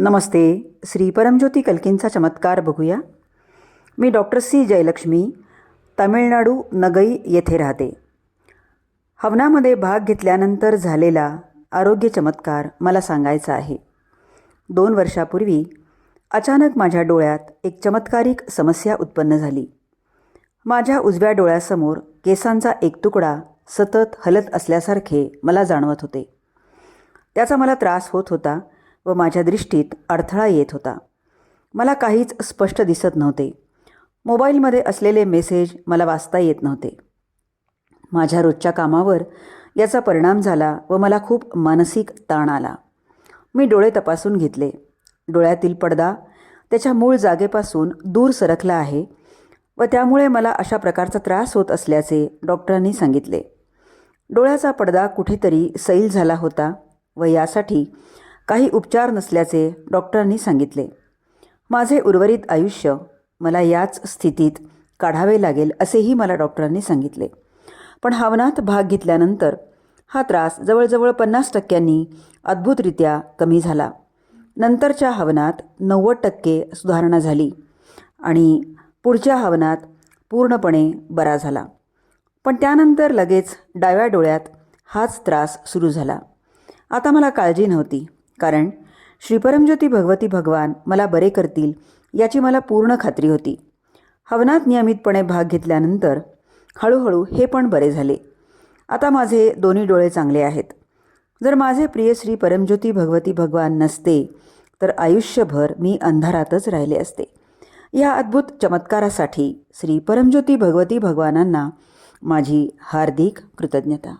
नमस्ते श्री परमज्योती कल्कींचा चमत्कार बघूया. मी डॉक्टर सी जयलक्ष्मी तामिळनाडू नगई येथे राहते. हवनामध्ये भाग घेतल्यानंतर झालेला आरोग्य चमत्कार मला सांगायचा आहे. दोन वर्षापूर्वी अचानक माझ्या डोळ्यात एक चमत्कारिक समस्या उत्पन्न झाली. माझ्या उजव्या डोळ्यासमोर केसांचा एक तुकडा सतत हलत असल्यासारखे मला जाणवत होते. त्याचा मला त्रास होत होता व माझ्या दृष्टीत अडथळा येत होता. मला काहीच स्पष्ट दिसत नव्हते. मोबाईलमध्ये असलेले मेसेज मला वाचता येत नव्हते. माझ्या रोजच्या कामावर याचा परिणाम झाला व मला खूप मानसिक ताण आला. मी डोळे तपासून घेतले. डोळ्यातील पडदा त्याच्या मूळ जागेपासून दूर सरकला आहे व त्यामुळे मला अशा प्रकारचा त्रास होत असल्याचे डॉक्टरांनी सांगितले. डोळ्याचा पडदा कुठेतरी सैल झाला होता व यासाठी काही उपचार नसल्याचे डॉक्टरांनी सांगितले. माझे उर्वरित आयुष्य मला याच स्थितीत काढावे लागेल असेही मला डॉक्टरांनी सांगितले. पण हवनात भाग घेतल्यानंतर हा त्रास जवळजवळ पन्नास टक्क्यांनी अद्भुतरित्या कमी झाला. नंतरच्या हवनात नव्वद टक्के सुधारणा झाली आणि पुढच्या हवनात पूर्णपणे बरा झाला. पण त्यानंतर लगेच डाव्या डोळ्यात हाच त्रास सुरू झाला. आता मला काळजी नव्हती. कारण श्रीपरमज्योती भगवती भगवान मला बरे करतील याची मला पूर्ण खात्री होती. हवनात नियमितपणे भाग घेतल्यानंतर हळूहळू हे पण बरे झाले. आता माझे दोन्ही डोळे चांगले आहेत. जर माझे प्रिय श्री परमज्योती भगवती भगवान नसते तर आयुष्यभर मी अंधारातच राहिले असते. या अद्भुत चमत्कारासाठी श्री परमज्योती भगवती भगवानांना माझी हार्दिक कृतज्ञता.